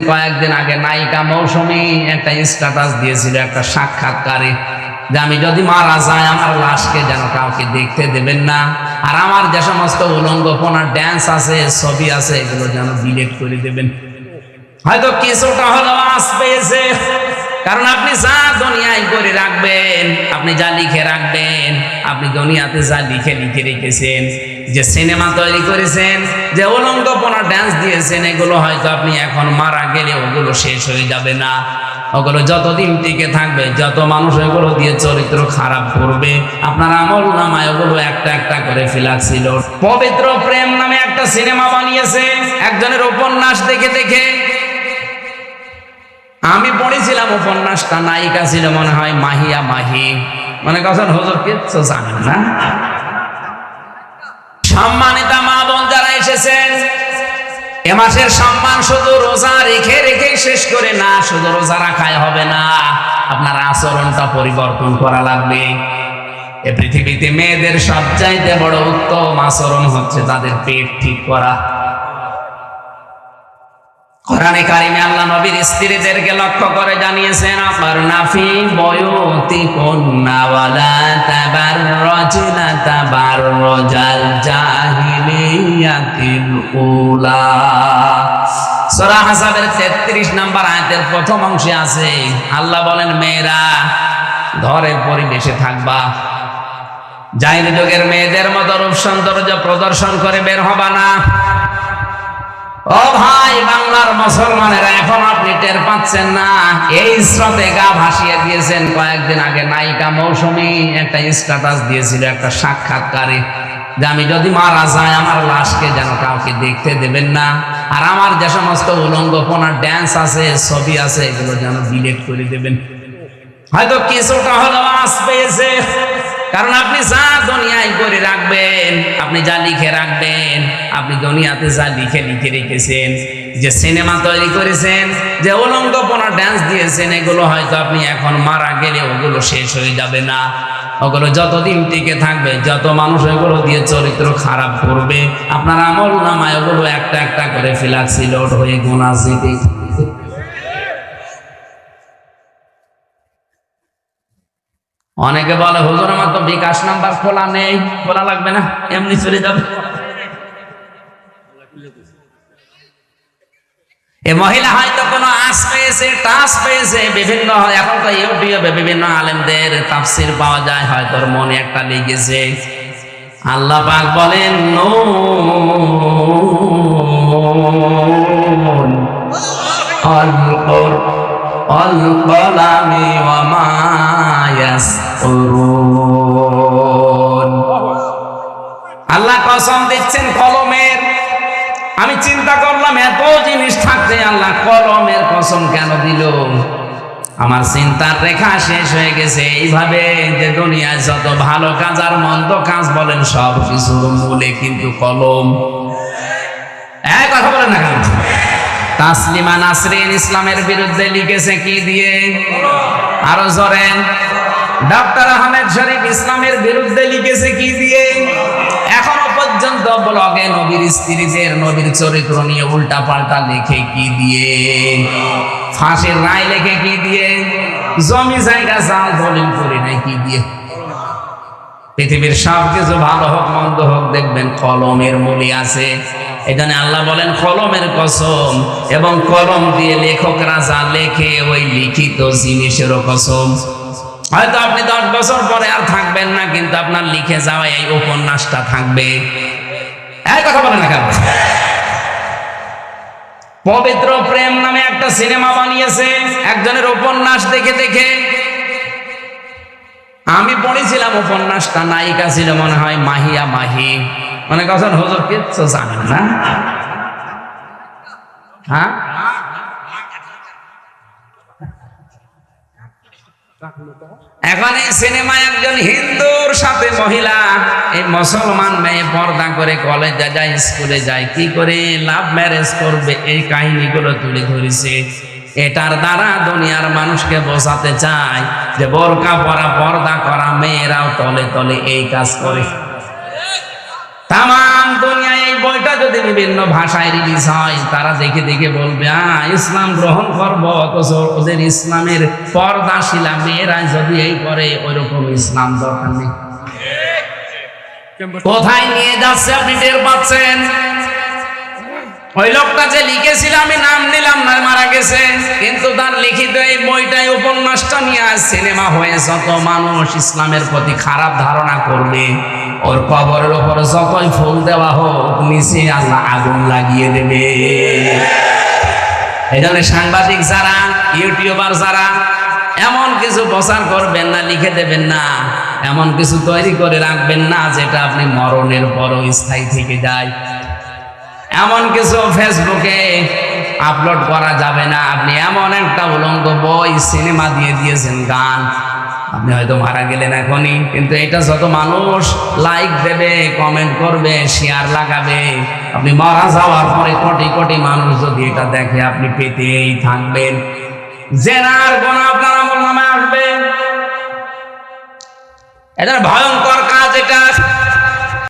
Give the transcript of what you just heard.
কয়েকদিন আগে নায়িকা মৌসুমী একটা স্ট্যাটাস দিয়েছিল, একটা সাক্ষাৎকারে, যে আমি যদি মারা যায় আমার লাশকে যেন কাউকে দেখতে দেবেন না। আর আমার যে সমস্ত উলঙ্গপনা ড্যান্স আছে, ছবি আছে, এগুলো যেন ডিলেট করে দেবেন। হয়তো কিছুটা হলেও আস পেয়েছে। কারণ আপনি যা দুনিয়ায় করে রাখবেন, আপনি যা লিখে রাখবেন, আপনি দুনিয়াতে যা লিখে লিখে রেখেছেন যে সিনেমা তৈরি করেছেন, যে উলঙ্গপনা ড্যান্স দিয়েছেন, এগুলো হয়তো আপনি এখন মারা গেলে ওগুলো শেষ হয়ে যাবে না। ওগুলো যতদিন টিকে থাকবে, যত মানুষ এগুলো দিয়ে চরিত্র খারাপ করবে, আপনার আমল নামায় ওগুলো একটা একটা করে ফেলাছিল পবিত্র প্রেম নামে একটা সিনেমা বানিয়েছে, একজনের উপন্যাস দেখে দেখে। আমি পড়েছিলাম উপন্যাসটা, নায়িকা ছিল মনে হয় মাহিয়া মাহি। মনে করছেন, হুজুর, কিচ্ছু জানেন না? সম্মানিতা মা বোন যারা এসেছেন, এ মাসের সম্মান শুধু রোজা রেখে রেখে শেষ করে না, শুধু রোজা রাখায় হবে না। আপনার আচরণটা পরিবর্তন করা লাগবে। এ পৃথিবীতে মেয়েদের সবচাইতে বড় উত্তম আচরণ হচ্ছে তাদের পেট ঠিক করা। কোরআনে কারিমে আল্লাহ নবীর স্ত্রীদেরকে লক্ষ্য করে জানিয়েছেন আপনার নাফি বয়তি কন্যা ওয়ালা তাবাররাজাল জাহিলিয়াতিল উলা। সূরা হাসাবের 33 নম্বর আয়াতের প্রথম অংশে আছে, আল্লাহ বলেন, মেয়েরা, ঘরের পরিবেশে থাকবা। জাহিলি যুগের মেয়েদের মতো রূপ সৌন্দর্য প্রদর্শন করে বের হবা না। ও ভাই বাংলার মুসলমানেরা এখন আপনি টের পাচ্ছেন না। এই স্রোতে গা ভাসিয়ে দিয়েছেন কয়েকদিন আগে নায়িকা মৌসুমী একটা স্ট্যাটাস দিয়েছিল, একটা সাক্ষাৎকারে। যে আমি যদি মারা যায় আমার লাশকে যেন কাউকে দেখতে দেবেন না। আর আমার যে সমস্ত উলঙ্গপনা ড্যান্স আছে, ছবি আছে, এগুলো যেন ডিলেট করে দেবেন। হয়তো কিছুটা হলেও আস পেয়েছে। কারণ আপনি যা দুনিয়ায় করে রাখবেন, আপনি যা লিখে রাখবেন, আপনি দুনিয়াতে যা লিখে লিখে রেখেছেন যে সিনেমা তৈরি করেছেন, যে উলঙ্গপনা ড্যান্স দিয়েছেন, এগুলো হয়তো আপনি এখন মারা গেলে ওগুলো শেষ হয়ে যাবে না। ওগুলো যতদিন টিকে থাকবে, যত মানুষ ওগুলো দিয়ে চরিত্র খারাপ করবে, আপনার আমল নামায় ওগুলো একটা একটা করে ফিলাক্সি লোড হয়ে গোনা জিতে। অনেকে বলে, হুজুর, আমার তো বিকাশ নাম্বার খোলা নেই। খোলা লাগবে না, এমনি চলে যাবে। এ মহিলা হয়তো কোনো আশ পেয়েছে টাস পেয়েছে, বিভিন্ন এখন তো ইউটিউবে বিভিন্ন আলেমদের তাফসির পাওয়া যায়, হয়তো মনে একটা লেগেছে। আল্লাহ পাক বলেন অল কলামি অমায়াস এত জিনিস থাকতে আল্লাহ কলমের কসম কেন দিল? আমার চিন্তার রেখা শেষ হয়ে গেছে। এইভাবে যে দুনিয়ায় যত ভালো কাজ আর মন্দ কাজ বলেন, সব কিছুর মূলে কিন্তু কলম। কথা বলেন না তাসলিমা নাসরিন ইসলামের বিরুদ্ধে লিখেছে কি দিয়ে? আরও জোরেন ডক্টর আহমেদ শরীফ ইসলামের বিরুদ্ধে লিখেছে কি দিয়ে? ব্লগে নবীর স্ত্রীদের নবীর চরিত্র নিয়ে উল্টা পাল্টা কি দিয়ে? ফাঁসির রায় কি দিয়ে? জমি জায়গা জাল দলিল করে নেয় কি দিয়ে? পৃথিবীর সব কিছু ভালো হোক, মন্দ হোক, দেখবেন কলমের মূলে আছে। এখানে আল্লাহ বলেন, কলমের কসম এবং কলম দিয়ে লেখকরা যা লেখে ওই লিখিত জিনিসেরও কসম। হয়তো আপনি দশ বছর পরে আর থাকবেন না, কিন্তু আপনার লিখে যাওয়া এই উপন্যাসটা থাকবে। এই কথা বলেন না কেন? পবিত্র প্রেম নামে একটা সিনেমা বানিয়েছে, একজনের উপন্যাস দেখে দেখে। আমি পড়েছিলাম উপন্যাসটা, নায়িকা ছিল মনে হয় মাহিয়া মাহি। মনে করছেন হুজুর কিচ্ছু জানেন না? হ্যাঁ? এখন এই সিনেমায় একজন হিন্দুর সাথে মহিলা মুসলমান মেয়ে পর্দা করে কলেজে যায় স্কুলে যায়, কি করে? লাভ ম্যারেজ করবে, এই কাহিনীগুলো তুলে ধরেছে। এটার দ্বারা দুনিয়ার মানুষকে বোঝাতে চায় যে বোরকা পরা, পর্দা করা মেয়েরাও তলে তলে এই কাজ করে। তাম দুনিয়ায় এই বইটা যদি বিভিন্ন ভাষায় রিলিজ হয়, তারা দেখে দেখে বলবে আ ইসলাম গ্রহণ করব, অথচ ওদের ইসলামের পর্দাশিলা মেয়েরা যদি এই করে, ওইরকম ইসলাম দরকার নেই। কোথায় নিয়ে যাচ্ছে আপনি টের পাচ্ছেন? ওই লোকটা যে লিখেছিল, আমি নাম নিলাম না, মারা গেছে। কিন্তু তার লিখিত এই বইটাই উপন্যাসটা নিয়ে আজ সিনেমা হয়ে যত মানুষ ইসলামের প্রতি খারাপ ধারণা করবে ওর কবরের ওপর যতই ফুল দেওয়া হোক, নিচে আল্লাহ আগুন লাগিয়ে দেবে। এই জন্য সাংবাদিক যারা, ইউটিউবার যারা, এমন কিছু প্রচার করবেন না, লিখে দেবেন না। এমন কিছু তৈরি করে রাখবেন না যেটা আপনি মরণের পরও স্থায়ী থেকে যায়। এমন কিছু ফেসবুকে আপলোড করা যাবে না। আপনি এমন একটা উলঙ্গ বই, সিনেমা দিয়ে দিয়েছেন গান। আপনি হয়তো মারা গেলেন এখনই, কিন্তু এটা যত মানুষ লাইক দেবে কমেন্ট করবে শেয়ার লাগাবে, আপনি মারা যাওয়ার পরে কোটি কোটি মানুষ যদি এটা দেখে, আপনি পেতেই থাকবেন। জেনার গোনা আপনার আমল নামে আসবে। এটা ভয়ঙ্কর কাজ এটা।